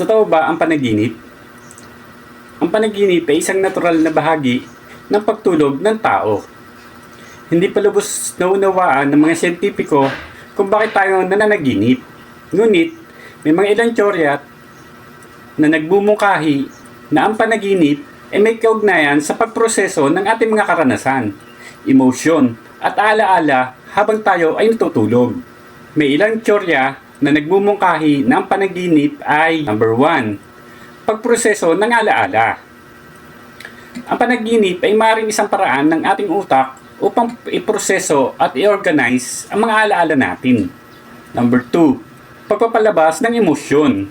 Totoo ba ang panaginip? Ang panaginip ay isang natural na bahagi ng pagtulog ng tao. Hindi pa lubos naunawaan ng mga siyentipiko kung bakit tayo nananaginip. Ngunit, may mga ilang teorya na nagbumungkahi na ang panaginip ay may kaugnayan sa pagproseso ng ating mga karanasan, emosyon, at alaala habang tayo ay natutulog. May ilang teorya na nagbumungkahi na ang panaginip ay number 1, pagproseso ng alaala. Ang panaginip ay maaaring isang paraan ng ating utak upang iproseso at i-organize ang mga alaala natin. Number 2, pagpapalabas ng emosyon.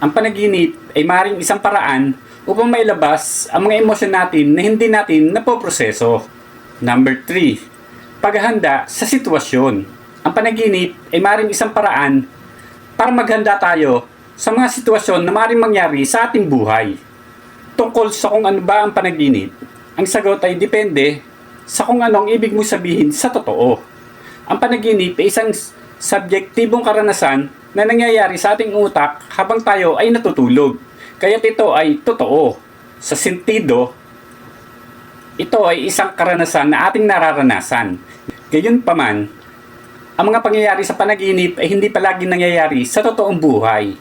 Ang panaginip ay maaaring isang paraan upang mailabas ang mga emosyon natin na hindi natin napoproseso. Number 3, paghahanda sa sitwasyon. Ang panaginip ay maaaring isang paraan para maghanda tayo sa mga sitwasyon na maaaring mangyari sa ating buhay. Tungkol sa kung ano ba ang panaginip, ang sagot ay depende sa kung ano ang ibig mo sabihin sa totoo. Ang panaginip ay isang subjektibong karanasan na nangyayari sa ating utak habang tayo ay natutulog. Kaya't ito ay totoo. Sa sentido, ito ay isang karanasan na ating nararanasan. Gayunpaman, ang mga pangyayari sa panaginip ay hindi palagi nangyayari sa totoong buhay.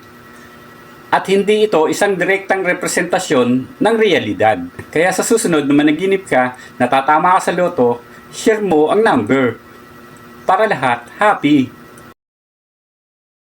At hindi ito isang direktang representasyon ng realidad. Kaya sa susunod na managinip ka, natatama ka sa loto, share mo ang number. Para lahat happy.